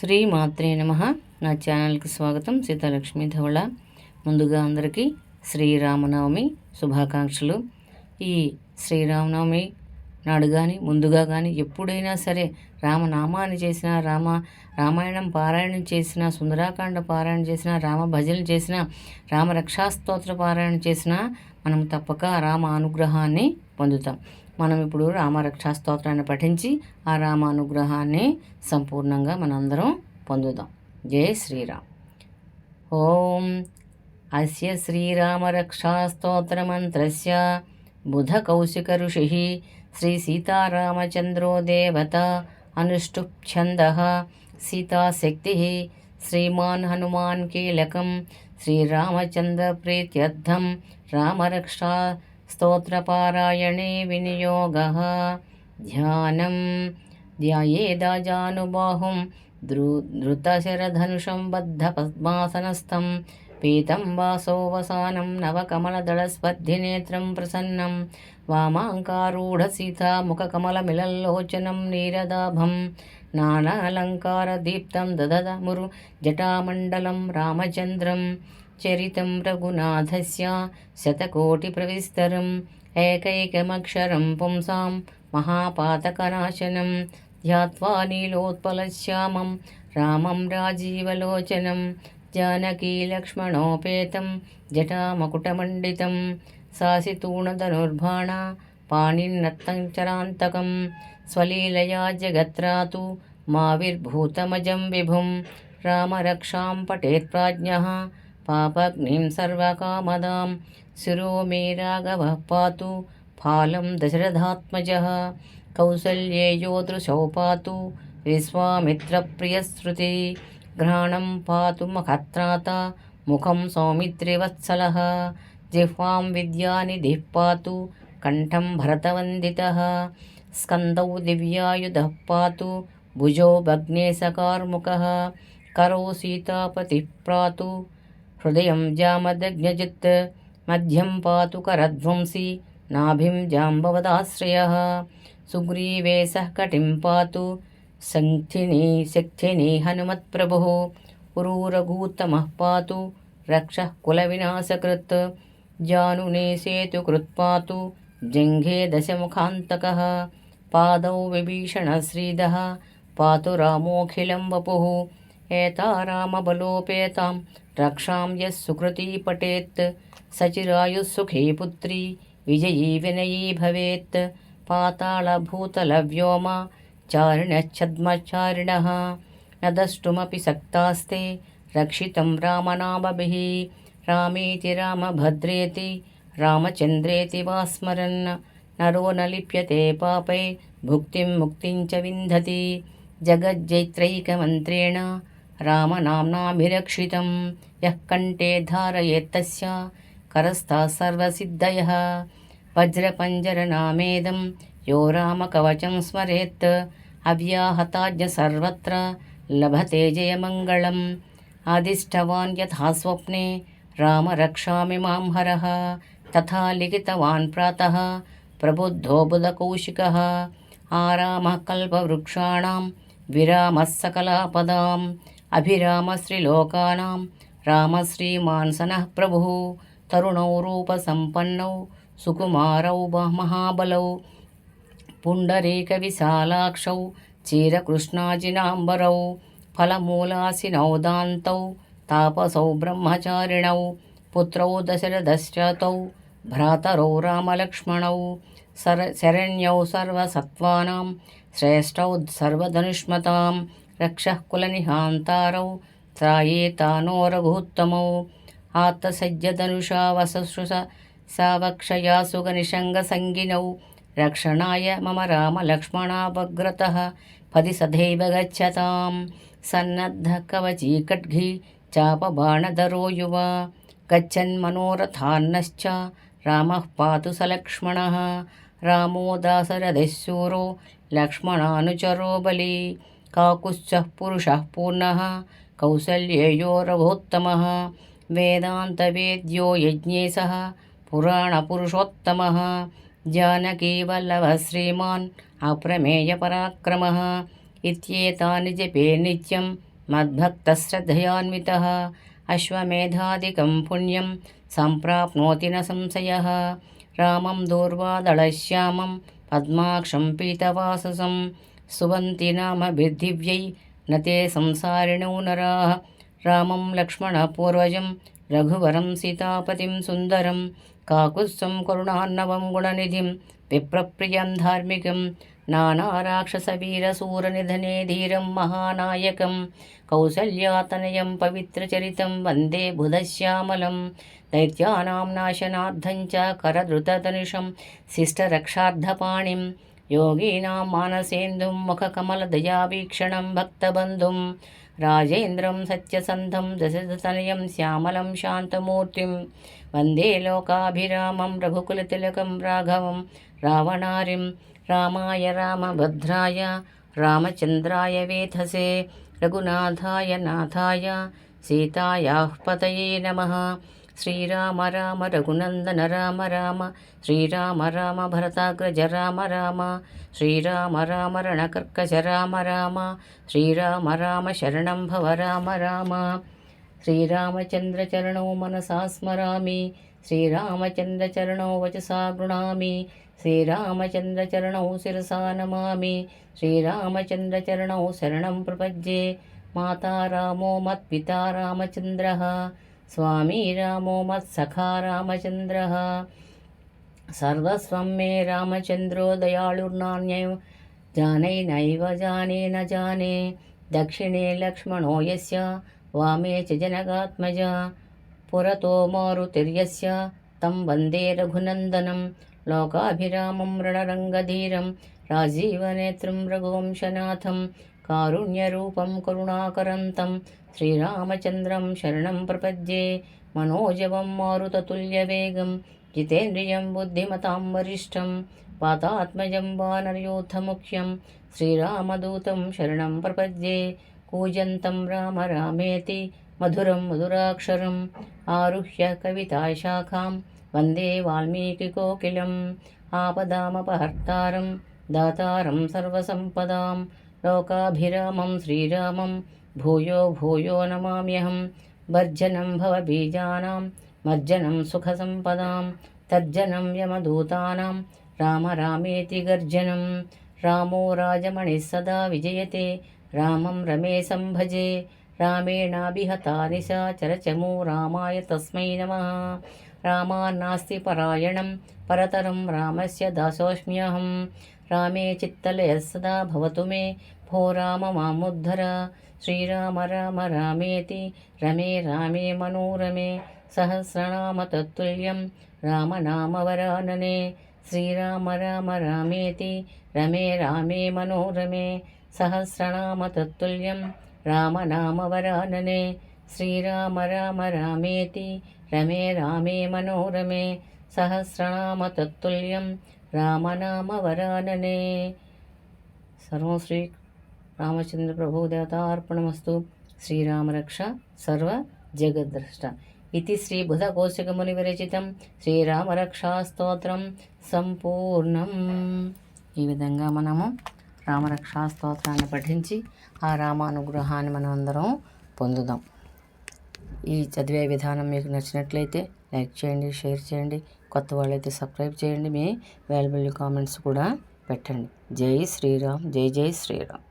శ్రీ మాత్రే నమ. నా ఛానల్కి స్వాగతం. సీతాలక్ష్మి ధవళ. ముందుగా అందరికీ శ్రీరామనవమి శుభాకాంక్షలు. ఈ శ్రీరామనవమి నాడు కానీ ముందుగా కానీ ఎప్పుడైనా సరే రామనామాన్ని చేసిన రామ రామాయణం పారాయణం చేసిన సుందరాకాండ పారాయణ చేసిన రామ భజనలు చేసిన రామ రక్షాస్తోత్ర పారాయణ చేసిన మనం తప్పక రామ అనుగ్రహాన్ని పొందుతాం. మనం ఇప్పుడు రామరక్షా స్తోత్రాన్ని పఠించి ఆ రామానుగ్రహాన్ని సంపూర్ణంగా మనందరం పొందుదాం. జై శ్రీరామ్. ఓం అస్య శ్రీరామరక్షాస్తోత్రమంత్రస్య బుధకౌశికఋषिः श्रीसीतारामचन्द्रो देवता अनुष्टुप्छन्दः శ్రీమాన్ హనుమాన్ కీలకం कीलकं श्रीरामचन्द्रप्रीत्यर्थं రామరక్షా స్తోत्रపాरायणे विनियोगः ध्यानं ध्यायेदाजानुबाहुं धृ धृतशरधनुषं बद्धपद्मासनस्थं पीतं वासोऽवसानं नवकमलदलस्पर्धिनेत्रं प्रसन्नं वामाङ्कारूढसीतामुखकमलमिलल्लोचनं नीरदाभं नानालङ्कारदीप्तं दधदमुरु जटामण्डलं रामचन्द्रम् चरितं रघुनाथस्य शतकोटिप्रविस्तरम् एकैकमक्षरं पुंसां महापातकनाशनं ध्यात्वा नीलोत्पलश्यामं रामं राजीवलोचनं जानकीलक्ष्मणोपेतं जटामकुटमण्डितं सासितूणधनुर्भाणा पाणिन्नत्तञ्चरान्तकं स्वलीलया जगत्रातु माविर्भूतमजं विभुं रामरक्षां पठेत्प्राज्ञः పాపగ్నిం సర్వకామదాం శిరో మే రాఘవ పాతు ఫాలం దశరథాత్మజ కౌసల్యేయోదృశౌ పాతు విశ్వామిత్రప్రియశ్రుతి ఘ్రాణం పాతు మహత్రాత ముఖం సౌమిత్రివత్సల జిహ్వాం విద్యానిధి పాతు కంఠం భరతవందిత స్కందౌ దివ్యాయుధ పాతు భుజో భగ్నేశకార్ముక కరో సీతాపతి ప్రాతు హృదయం జామదగ్నజిత్ మధ్యం పాతు కరధ్వంసి నాభిం జాంబవదాశ్రయ. సుగ్రీవే సహకటిం పాతు సంక్థిని శక్తిని హనుమత్ప్రభు ఉరూరఘూతమ పాతు రక్ష కుల వినాశకృత్ జానునే సేతుకృత్ పాతు జంఘే దశముఖాంతక పాదౌ విభీషణ శ్రీద పాతు రామోఖిలం వపు. रामबलोपेतां रक्षां यः सुकृती पठेत् सचिरायुः पुत्री, विजयी विनयी भवेत्। पातालभूतलव्योमा चारिणच्छद्मचारिणः न द्रष्टुमपि सक्तास्ते, रक्षितं रामनामभिः। रामेति रामभद्रेति, रामचन्द्रेति वा स्मरन् नरो न लिप्यते पापै, भुक्तिं मुक्तिं च विन्दति। जगज्जैत्रैकमन्त्रेण రామనామ్నాభిరక్షితం యః కంఠే ధారయేత్తస్య కరస్థా సర్వసిద్ధయ వజ్రపంజరనామేదం యో రామకవచం స్మరేత్ అవ్యాహతాజ్ఞ సర్వత్ర లభతే జయమంగళం ఆదిష్టవాన్ యథా స్వప్నే రామ రక్షామి మాం హర తథా లిఖితవాన్ ప్రాత ప్రబుద్ధో బుధకౌశిక ఆరామ కల్పవృక్షాణం విరామ సకలాపదాం अभिरामश्रीलोकानां रामश्रीमान्सनः प्रभुः तरुणौ रूपसम्पन्नौ सुकुमारौ महाबलौ पुण्डरीकविशालाक्षौ चीरकृष्णाजिनाम्बरौ फलमूलासिनौ दान्तौ तापसौ ब्रह्मचारिणौ पुत्रौ दशरथश्चतौ भ्रातरौ रामलक्ष्मणौ सर शरण्यौ सर्वसत्त्वानां श्रेष्ठौ सर्वधनुष्मतां रक्षः कुलनिहान्तारौ त्रायेतानो रघुत्तमौ आत्तसज्जधनुषा वसश्रुष सावक्षया सुगनिषङ्गसङ्गिनौ रक्षणाय मम रामलक्ष्मणावग्रतः पदि सदैव गच्छतां सन्नद्धः कवची खड्गी चापबाणधरो युवा गच्छन्मनोरथान्नश्च रामः पातु स लक्ष्मणः रामो दासरथिशूरो लक्ष्मणानुचरो बली काकुश्चः पुरुषः पूर्णः कौसल्येयो रघोत्तमः वेदान्तवेद्यो यज्ञेशः पुराणपुरुषोत्तमः जानकीवल्लभः श्रीमान् अप्रमेयपराक्रमः इत्येतानि जपे नित्यं मद्भक्तश्रद्धयान्वितः अश्वमेधादिकं पुण्यं सम्प्राप्नोति न संशयः रामं दूर्वादळश्यामं पद्माक्षं पीतवाससं सुवन्ति नामभिर्दिव्यै न ते संसारिणो नराः रामं लक्ष्मणपूर्वजं रघुवरं सीतापतिं सुन्दरं काकुत्स्थं करुणान्नवं गुणनिधिं विप्रप्रियं धार्मिकं नानाराक्षसवीरसूरनिधने धीरं महानायकं कौसल्यातनयं पवित्रचरितं वन्दे बुधश्यामलं दैत्यानां नाशनार्थं च करधृततनुषं शिष्टरक्षार्धपाणिं योगीनां मानसेन्दुं मुखकमलदयावीक्षणं भक्तबन्धुं राजेन्द्रं सत्यसन्धं दशरथतनयं श्यामलं शान्तमूर्तिं वन्दे लोकाभिरामं रघुकुलतिलकं राघवं रावणारिं रामाय रामभद्राय रामचन्द्राय वेधसे रघुनाथाय नाथाय सीतायाः पतये नमः శ్రీరామ రామ రఘునందన రామ రామ శ్రీరామ రామ భరతాగ్రజ రామ రామ శ్రీరామ రామ రణకర్కశ రామ రామ శ్రీరామ రామ శరణం భవ రామ రామ శ్రీరామచంద్రచరణో మనసా స్మరామి శ్రీరామచంద్రచరణో వచసా గృణామి శ్రీరామచంద్రచరణౌ శిరసా నమామి శ్రీరామచంద్రచరణౌ శరణం ప్రపద్యే మాతా రామో మత్పితా రామచంద్ర స్వామి రామో మత్సఖా రామచంద్ర. సర్వస్వం మే రామచంద్రో దయాళుర్నాణ్యం జానై నైవ జానే న జానే. దక్షిణే లక్ష్మణో యస్య. వామే చ జనగాత్మజ. పురతో మారుతిర్యస్య. తం వందే రఘునందనం. లోకాభిరామం రణరంగధీరం. రాజీవనేత్రం రఘువంశనాథం. కారుణ్యరూపం కరుణాకరంతం. శ్రీరామచంద్రం శరణం ప్రపద్యే మనోజవం మారుతతుల్యవేగం జితేంద్రియం బుద్ధిమతాం వరిష్టం పాతాత్మజం వానర్యోథముఖ్యం శ్రీరామదూతం శరణం ప్రపద్యే కూజంతం రామ రామేతి మధురం మధురాక్షరం ఆరుహ్య కవితాశాఖాం వందే వాల్మీకికోకిలం ఆపదామపహర్తారం దాతారం సర్వసంపదాం లోకాభిరామం శ్రీరామం భూయో భూయో నమామ్యహం భర్జనం భవబీజానాం మర్జనం సుఖసంపదాం తర్జనం యమదూతానాం రామ రామేతి గర్జనం రామో రాజమణిः సదా విజయతే రామం రమేశం భజే రామేణాభిహతా నిశాచరచమో రామాయ తస్మై నమ. రామాన్నాస్తి పరాయణం పరతరం రామస్య దాసోऽస్మ్యహం రామే చిత్తలయः సదా భవతు మే భో రామ మాముద్ధర శ్రీరామ రామ రామేతి రమే రామే మనోరమే సహస్రనామ తత్తుల్యం రామనామవరాననే శ్రీరామ రామ రామేతి రమే రామే మనోరమే సహస్రనామ తత్తుల్యం రామనామవరాననే శ్రీరామ రామ రామేతి రమే రామే మనోరమే సహస్రనామ తత్తుల్యం రామనామవరాననే సర్వం శ్రీ రామచంద్ర ప్రభు దేవతార్పణమస్తు. శ్రీరామరక్ష సర్వ జగద్రష్ట. ఇది శ్రీ బుధకోశకముని విరచితం. శ్రీరామరక్షాస్తోత్రం సంపూర్ణం. ఈ విధంగా మనము రామరక్షాస్తోత్రాన్ని పఠించి ఆ రామానుగ్రహాన్ని మనం అందరం పొందుదాం. ఈ చదివే విధానం మీకు నచ్చినట్లయితే లైక్ చేయండి షేర్ చేయండి కొత్త వాళ్ళైతే సబ్స్క్రైబ్ చేయండి మీ వాల్యుబుల్ కామెంట్స్ కూడా పెట్టండి. జై శ్రీరామ్ జై జై శ్రీరామ్.